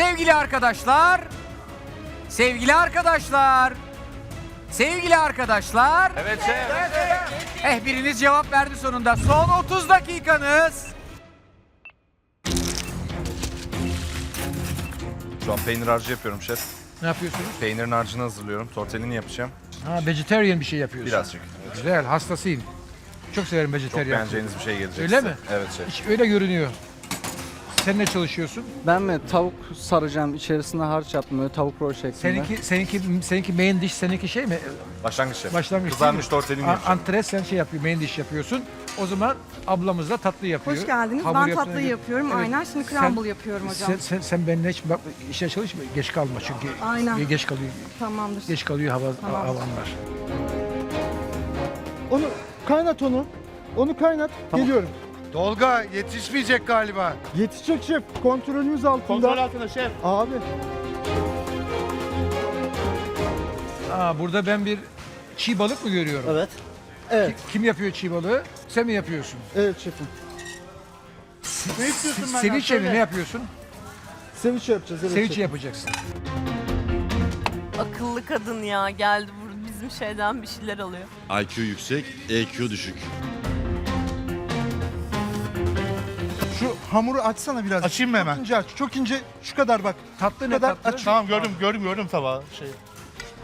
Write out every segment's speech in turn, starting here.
Sevgili arkadaşlar, sevgili arkadaşlar, sevgili arkadaşlar. Evet şef. Eh biriniz cevap verdi sonunda. Son 30 dakikanız. Şu an peynir harcı yapıyorum şef. Ne yapıyorsunuz? Peynirin harcını hazırlıyorum. Tortellini yapacağım. Ha, vegetarian bir şey yapıyorsun. Birazcık. Güzel, hastasıyım. Çok severim Çok vegetarian. beğeneceğiniz bir şey gelecek Öyle size. mi? Evet şef. Hiç öyle görünüyor. Sen ne çalışıyorsun? Ben mi tavuk saracağım içerisine harç yaptım böyle tavuk rol şeklinde. Seninki seninki seninki main dish seninki şey mi? Başlangıç şef. Başlangıç Kızarmış değil mi? tortellini yapacağım. Antres sen şey yapıyor, main dish yapıyorsun. O zaman ablamız da tatlı yapıyor. Hoş geldiniz. Hamur ben yaptığına tatlıyı göre- yapıyorum. Evet. Aynen. Şimdi Sen- crumble yapıyorum hocam. Sen, sen, sen benimle hiç bak, işe çalışma, geç kalma çünkü. Aynen. Geç kalıyor, Tamamdır. geç kalıyor hava, Tamam. havanlar. Onu kaynat onu. Onu kaynat. Geliyorum. Tolga yetişmeyecek galiba. Yetişecek şef. Kontrolümüz altında. Kontrol altında şef. Abi. Aa, burada ben bir çiğ balık mı görüyorum? Evet. Evet. Kim yapıyor çiğ balığı? Sen mi yapıyorsun? Evet şefim. Ne istiyorsun benden? Sevinçle mi Söyle. ne yapıyorsun? Sevinç yapacağız. Evet Sevinç şefim. yapacaksın. Akıllı kadın ya geldi burada bizim şeyden bir şeyler alıyor. IQ yüksek, EQ düşük. Şu hamuru açsana biraz. Açayım mı Çok hemen? ince aç. Çok ince. Şu kadar bak. Tatlı ne kadar tatlı? aç. Tamam gördüm gördüm gördüm tabağı şey.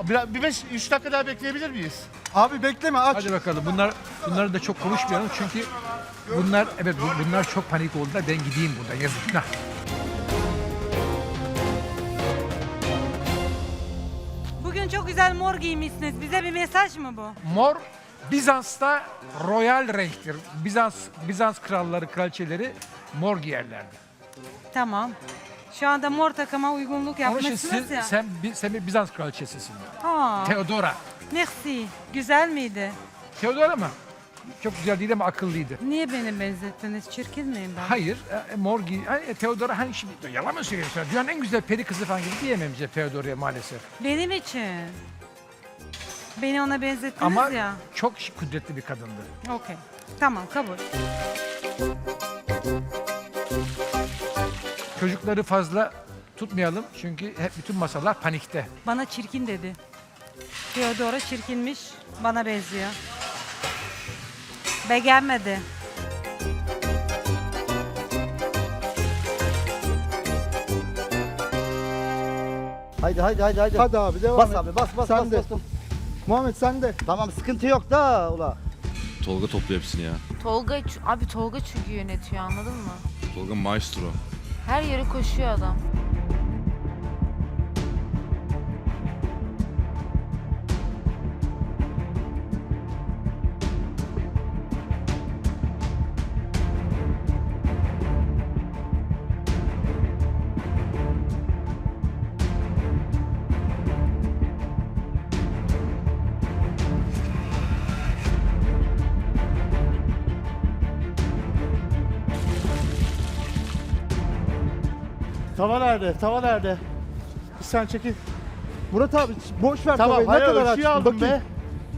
Biraz, bir beş, üç dakika daha bekleyebilir miyiz? Abi bekleme aç. Hadi bakalım. Bunlar bunları da çok konuşmayalım çünkü bunlar evet bu- bunlar çok panik oldular. Ben gideyim buradan yazık. Nah. Bugün çok güzel mor giymişsiniz. Bize bir mesaj mı bu? Mor Bizans'ta royal renktir. Bizans Bizans kralları, kraliçeleri mor giyerlerdi. Tamam. Şu anda mor takıma uygunluk Onun için yapmışsınız siz, ya. sen, sen bir Bizans kraliçesisin. Ha, Theodora. merci. Güzel miydi? Theodora mı? Çok güzel değil ama akıllıydı. Niye beni benzettiniz? Çirkin miyim ben? Hayır, e, mor giy... Hani Theodora hani şimdi yalan mı söylüyorsun? Dünyanın en güzel peri kızı falan gibi diyemem bize Theodora'ya maalesef. Benim için. Beni ona benzettiniz Ama ya. çok kudretli bir kadındı. Okey. Tamam kabul. Çocukları fazla tutmayalım çünkü hep bütün masalar panikte. Bana çirkin dedi. Theodora çirkinmiş. Bana benziyor. Beğenmedi. Haydi haydi haydi haydi. Hadi abi devam Bas et. abi bas bas Sen bas, de. bas. Muhammed sen de. Tamam sıkıntı yok da ula. Tolga topluyor hepsini ya. Tolga abi Tolga çünkü yönetiyor anladın mı? Tolga maestro. Her yere koşuyor adam. Tava nerede? Tava nerede? Bir sen çekil. Murat abi boş ver Tamam tavayı. ne kadar açtın aldım bakayım. be.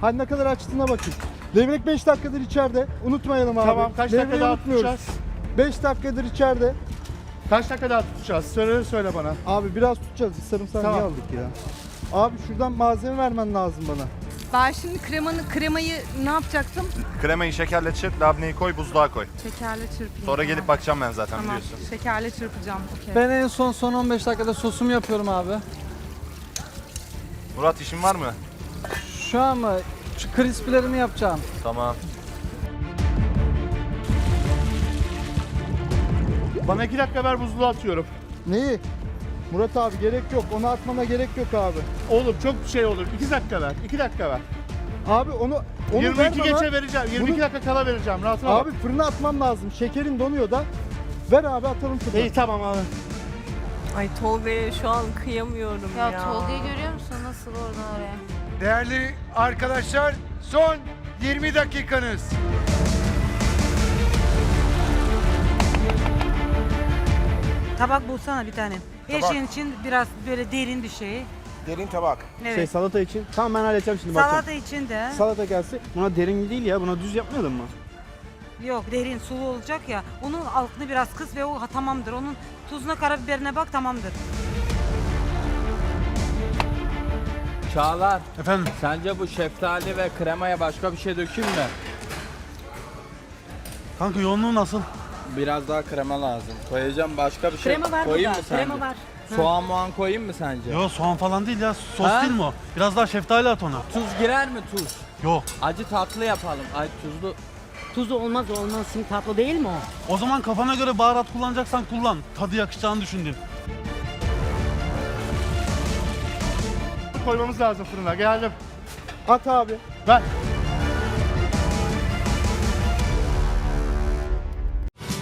Hadi ne kadar açtığına bakayım. Levrek 5 dakikadır içeride. Unutmayalım abi. Tamam kaç dakika Levreği daha tutacağız? 5 dakikadır içeride. Kaç dakika daha tutacağız? Söyle söyle bana. Abi biraz tutacağız. Biz sarımsağı Tamam. niye aldık ya? Abi şuradan malzeme vermen lazım bana. Ben şimdi kremanı, kremayı ne yapacaktım? Kremayı şekerle çırp, labneyi koy, buzluğa koy. Şekerle çırpayım. Sonra gelip bakacağım ben zaten Tamam. biliyorsun. Şekerle çırpacağım. Okey. Ben en son son 15 dakikada sosumu yapıyorum abi. Murat işin var mı? Şu an mı? Şu crispy'lerimi yapacağım. Tamam. Bana iki dakika ver buzluğa atıyorum. Neyi? Murat abi gerek yok. Onu atmana gerek yok abi. Olur çok şey olur. İki dakika ver. İki dakika ver. Abi onu onu 22 ver bana. geçe vereceğim. 22 Bunu- dakika kala vereceğim. Rahatına bak. Abi fırına atmam lazım. Şekerin donuyor da. Ver abi atalım fırına. İyi tamam abi. Ay Tolga'ya şu an kıyamıyorum ya. Ya, Tolga'yı görüyor musun nasıl oradan oraya? Değerli arkadaşlar son 20 dakikanız. Tabak bulsana bir tane. Her şeyin için biraz böyle derin bir şey. Derin tabak. Evet. Şey salata için. Tamam ben halledeceğim şimdi bakacağım. Salata için de. Salata gelsin. Buna derin değil ya. Buna düz yapmayalım mı? Yok derin sulu olacak ya. Onun altını biraz kıs ve o ha, tamamdır. Onun tuzuna karabiberine bak tamamdır. Çağlar, Efendim sence bu şeftali ve kremaya başka bir şey dökeyim mi? kanka yoğunluğu nasıl? Biraz daha krema lazım. Koyacağım başka bir şey. Krema var koyayım burada. mı sence? Krema var. Soğan muan koyayım mı sence? Yo soğan falan değil ya sos Ha? değil mi o? Biraz daha şeftali at ona. Tuz girer mi tuz? Yok. Acı tatlı yapalım. Ay tuzlu. Tuzu olmaz olmaz. Şimdi tatlı değil mi o? O zaman kafana göre baharat kullanacaksan kullan. Tadı yakışacağını düşündün. Koymamız lazım fırına. Geldim. At abi. Ver.